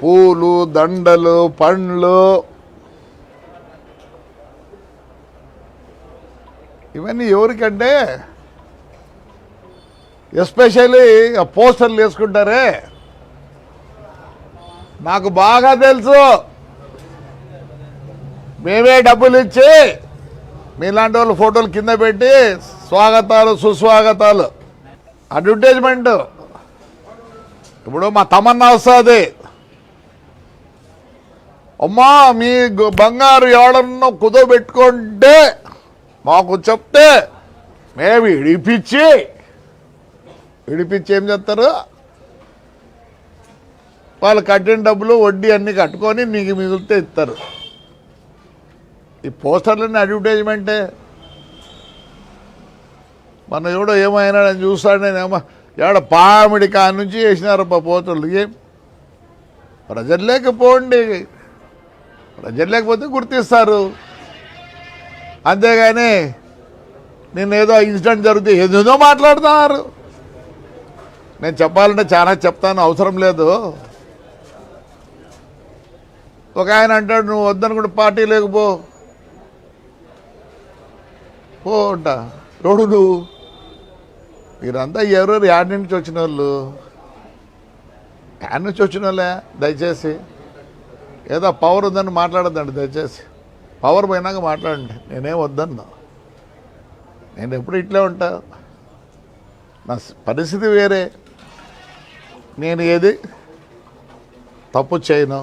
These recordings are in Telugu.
పూలు దండలు పండ్లు ఇవన్నీ ఎవరికంటే ఎస్పెషల్లీ పోస్టర్లు వేసుకుంటారే నాకు బాగా తెలుసు మేమే డబ్బులు ఇచ్చి మీలాంటి వాళ్ళు ఫోటోలు కింద పెట్టి స్వాగతాలు సుస్వాగతాలు అడ్వర్టైజ్మెంట్ ఇప్పుడు మా తమన్నా వస్తుంది అమ్మా మీ బంగారు ఏడన్నో కుదోబెట్టుకుంటే మాకు చెప్తే మేము ఇడిపించి ఇడిపించి ఏం చేస్తారు వాళ్ళు కట్టిన డబ్బులు వడ్డీ అన్నీ కట్టుకొని నీకు మిగిలితే ఇస్తారు ఈ పోస్టర్లన్నీ అడ్వర్టైజ్మెంటే మన ఎవడో ఏమైనా నేను చూస్తాడు నేను ఏమో ఎవడ పామిడి కాడి నుంచి వేసినారు పోస్టర్లు ఏం ప్రజల్లోకి పోండి ప్రజలు లేకపోతే గుర్తిస్తారు అంతేగాని ఏదో ఇన్సిడెంట్ జరిగితే ఏదేదో మాట్లాడుతున్నారు నేను చెప్పాలంటే చాలా చెప్తాను అవసరం లేదు ఒక ఆయన అంటాడు నువ్వు వద్దనుకుంటే పార్టీ లేకపో పో అంట రోడు నువ్వు మీరంతా ఎవరెవరు యాడ్ నుంచి వచ్చిన వాళ్ళు యాడ్ నుంచి వచ్చిన వాళ్ళే దయచేసి ఏదో పవర్ ఉందని మాట్లాడద్దండి దయచేసి పవర్ పోయినాక మాట్లాడండి నేనేం వద్దన్న నేను ఎప్పుడు ఇట్లే ఉంటా నా పరిస్థితి వేరే నేను ఏది తప్పు చేయను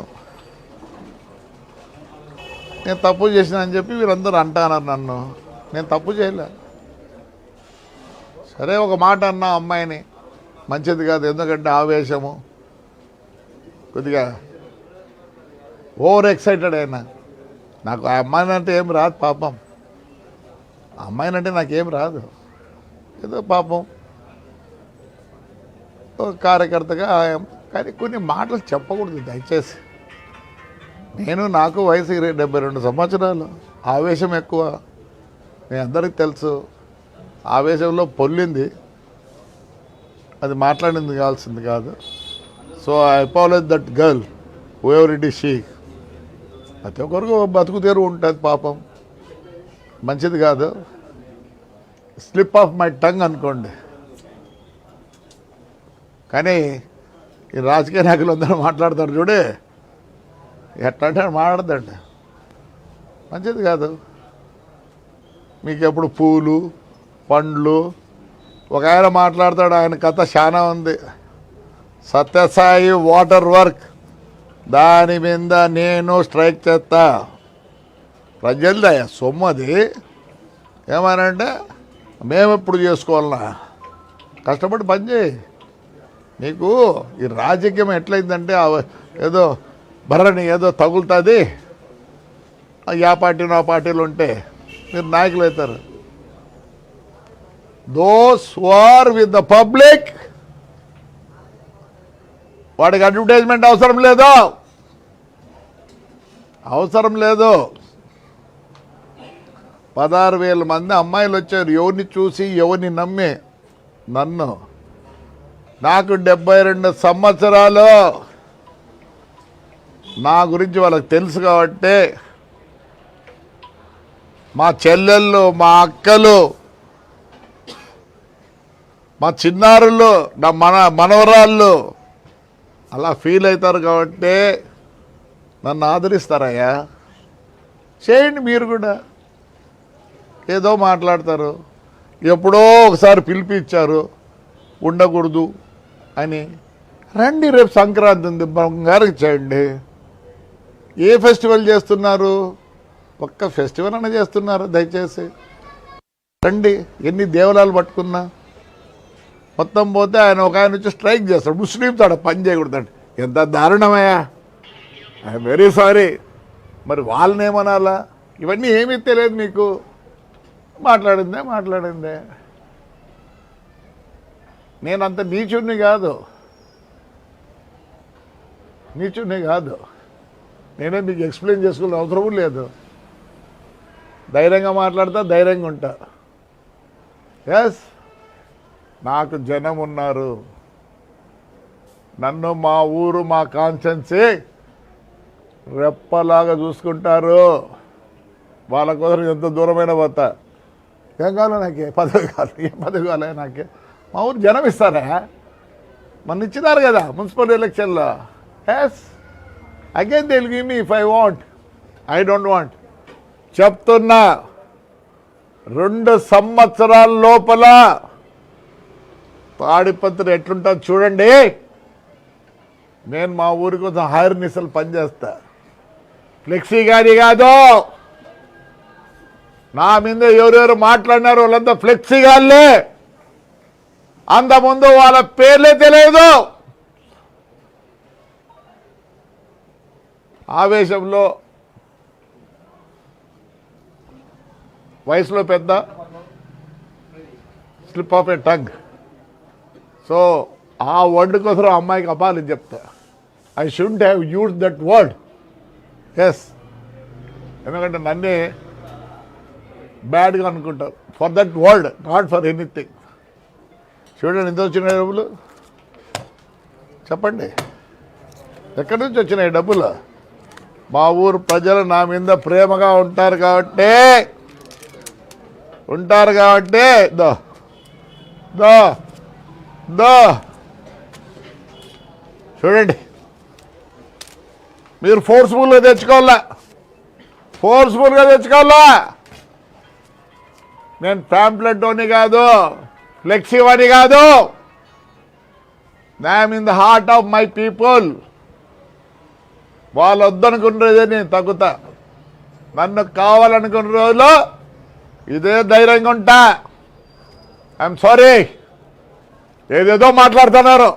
నేను తప్పు చేసిన అని చెప్పి వీరందరూ అంటున్నారు నన్ను నేను తప్పు చేయలే సరే ఒక మాట అన్నా అమ్మాయిని మంచిది కాదు ఎందుకంటే ఆవేశము కొద్దిగా ఓవర్ ఎక్సైటెడ్ అయినా నాకు ఆ అమ్మాయినంటే ఏం రాదు పాపం అమ్మాయినంటే నాకేం రాదు ఏదో పాపం కార్యకర్తగా కానీ కొన్ని మాటలు చెప్పకూడదు దయచేసి నేను నాకు వయసు డెబ్బై రెండు సంవత్సరాలు ఆవేశం ఎక్కువ మీ అందరికీ తెలుసు ఆవేశంలో పొల్లింది అది మాట్లాడింది కావాల్సింది కాదు so I apologise that girl whoever it she ప్రతి ఒక్కరికి బతుకుతేరు ఉంటుంది పాపం మంచిది కాదు స్లిప్ ఆఫ్ మై టంగ్ అనుకోండి కానీ ఈ రాజకీయ నాయకులు అందరూ మాట్లాడతారు చూడే ఎట్లా అంటే మాట్లాడదండి మంచిది కాదు మీకు ఎప్పుడు పూలు పండ్లు ఒక ఆయన మాట్లాడతాడు ఆయన కథ చాలా ఉంది సత్యసాయి వాటర్ వర్క్ దాని మీద నేను స్ట్రైక్ చేస్తా సొమ్ము అది ఏమనంటే మేము ఎప్పుడు చేసుకోవాలన్నా కష్టపడి చేయి నీకు ఈ రాజకీయం ఎట్లయిందంటే ఏదో బర్రని ఏదో తగులుతుంది ఆ పార్టీ నా పార్టీలు ఉంటే మీరు నాయకులు అవుతారు those who are with the public వాడికి అడ్వర్టైజ్మెంట్ అవసరం లేదు అవసరం లేదు పదహారు వేల మంది అమ్మాయిలు వచ్చారు ఎవరిని చూసి ఎవరిని నమ్మి నన్ను నాకు డెబ్బై రెండు సంవత్సరాలు నా గురించి వాళ్ళకి తెలుసు కాబట్టి మా చెల్లెళ్ళు మా అక్కలు మా చిన్నారులు నా మన మనవరాళ్ళు అలా ఫీల్ అవుతారు కాబట్టి నన్ను ఆదరిస్తారయ్యా చేయండి మీరు కూడా ఏదో మాట్లాడతారు ఎప్పుడో ఒకసారి పిలిపించారు ఉండకూడదు అని రండి రేపు సంక్రాంతి ఉంది బంగారం చేయండి ఏ ఫెస్టివల్ చేస్తున్నారు ఒక్క ఫెస్టివల్ అన్న చేస్తున్నారు దయచేసి రండి ఎన్ని దేవాలయాలు పట్టుకున్నా మొత్తం పోతే ఆయన ఒక ఆయన వచ్చి స్ట్రైక్ చేస్తాడు ముస్లిం తాడు పని చేయకూడదండి ఎంత దారుణమయ్యా ఐఎమ్ వెరీ సారీ మరి వాళ్ళనేమనాలా ఇవన్నీ ఏమీ తెలియదు మీకు మాట్లాడిందే మాట్లాడిందే నేను అంత నీచుడిని కాదు నీచుడిని కాదు నేనే మీకు ఎక్స్ప్లెయిన్ చేసుకునే అవసరం లేదు ధైర్యంగా మాట్లాడతా ధైర్యంగా ఉంటా ఎస్ నాకు జనం ఉన్నారు నన్ను మా ఊరు మా కాన్షియన్సే రెప్పలాగా చూసుకుంటారు వాళ్ళ కోసం ఎంత దూరమైన పోతా ఏం కావాలి నాకే పదవి కావాలి ఏం పదవి కావాలి నాకే మా ఊరు జనం ఇస్తారా మన ఇచ్చినారు కదా మున్సిపల్ ఎలక్షన్లో yes again tell me if I want I don't want చెప్తున్నా రెండు సంవత్సరాల లోపల తాడిపత్రి ఎట్లుంటుంది చూడండి నేను మా ఊరి కోసం హైర్ నిసలు పనిచేస్తా ఫ్లెక్సీ కానీ కాదు నా మీద ఎవరెవరు మాట్లాడినారు వాళ్ళంతా ఫ్లెక్సీ అంత అంతకుముందు వాళ్ళ పేర్లే తెలియదు ఆవేశంలో వయసులో పెద్ద slip of a tongue so ఆ వర్డ్ కోసం అమ్మాయికి అపాలని చెప్తా I should have use that word yes ఎందుకంటే నన్నే బ్యాడ్గా అనుకుంటారు for that word not for anything చూడండి ఎంత వచ్చిన డబ్బులు చెప్పండి ఎక్కడి నుంచి వచ్చినాయి డబ్బులు మా ఊరు ప్రజలు నా మీద ప్రేమగా ఉంటారు కాబట్టి ఉంటారు కాబట్టి దో దో దా చూడండి మీరు ఫోర్స్ఫుల్గా తెచ్చుకోవాలా ఫోర్స్ఫుల్గా తెచ్చుకోవాలా నేను అని కాదు అని కాదు name in the heart of my people వాళ్ళు వద్దనుకున్నదే నేను తగ్గుతా నన్ను కావాలనుకున్న రోజులో ఇదే ధైర్యంగా ఉంటా ఐఎమ్ సారీ ఏదేదో మాట్లాడుతున్నారు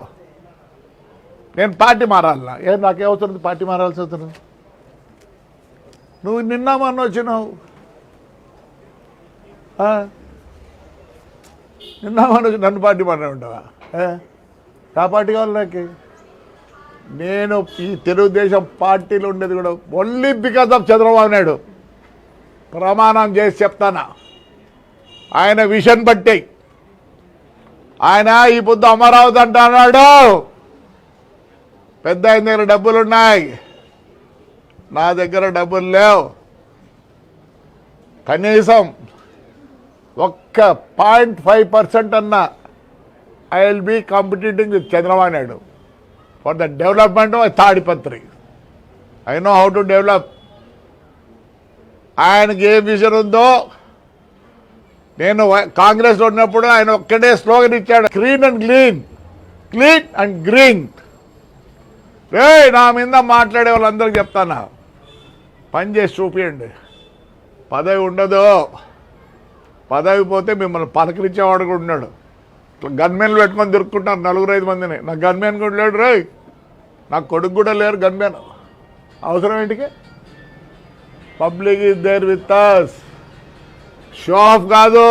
నేను పార్టీ మారాలన్నా ఏం నాకేమవుతుంది పార్టీ మారాల్సి అవుతుంది నువ్వు నిన్న మొన్న వచ్చినావు నిన్న మొన్న వచ్చి నన్ను పార్టీ మారనే ఉంటావా ఆ పార్టీ కావాలి నాకు నేను ఈ తెలుగుదేశం పార్టీలో ఉండేది కూడా only because of Chandrababu Naidu ప్రమాణం చేసి చెప్తానా ఆయన విషన్ బట్టి ఆయన ఈ పొద్దు అమరావతి అంటున్నాడు పెద్ద ఆయన దగ్గర డబ్బులున్నాయి నా దగ్గర డబ్బులు లేవు కనీసం ఒక్క పాయింట్ ఫైవ్ పర్సెంట్ అన్న I will be competing with Chandrababu Naidu for the development of Tadipatri I know how to develop ఆయనకి ఏ విజన్ ఉందో నేను కాంగ్రెస్లో ఉన్నప్పుడు ఆయన ఒక్కడే స్లోగన్ ఇచ్చాడు clean and green clean and green రే నా మీద మాట్లాడే వాళ్ళందరికీ చెప్తానా పని చేసి చూపియండి పదవి ఉండదు పదవి పోతే మిమ్మల్ని పలకరించేవాడు కూడా ఉన్నాడు గన్మెన్లు పెట్టుకొని దొరుకుతున్నారు నలుగురు ఐదు మందిని నాకు గన్మెన్ కూడా లేడు రే నాకు కొడుకు కూడా లేరు గన్మెన్ అవసరం ఏంటికి public is there with us show off కాదు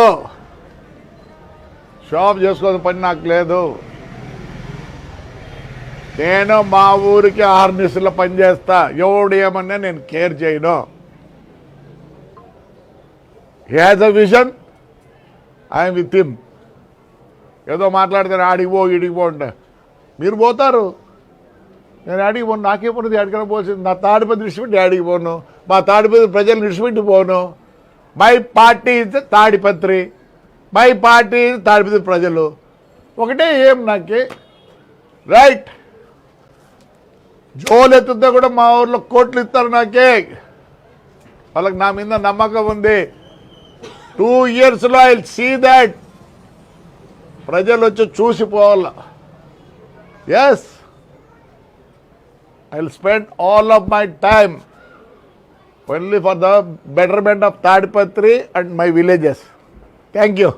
షో ఆఫ్ చేసుకోని పని నాకు లేదు నేను మా ఊరికి పని పనిచేస్తా ఎవడు ఏమన్నా నేను కేర్ చేయను has a vision I'm with him ఏదో మాట్లాడితే ఆడికి పో ఇడికి అంటే మీరు పోతారు నేను ఆడికి పోను నాకేమున్నది అడిగిన పోల్సింది నా తాడిపతి విడిచిపెట్టి ఆడికి పోను మా తాడిపతి ప్రజలు విడిచిపెట్టి పోను my party is Tadipatri my party is Tadipatri ప్రజలు ఒకటే ఏం నాకే రైట్ జోలు ఎత్తుద్దా కూడా మా ఊర్లో కోట్లు ఇస్తారు నాకే వాళ్ళకి నా మీద నమ్మకం ఉంది టూ ఇయర్స్లో ఐ సీ దాట్ ప్రజలు వచ్చి చూసిపోవాల yes I spend all of my time only for the betterment of Tadpatri and my villages. Thank you.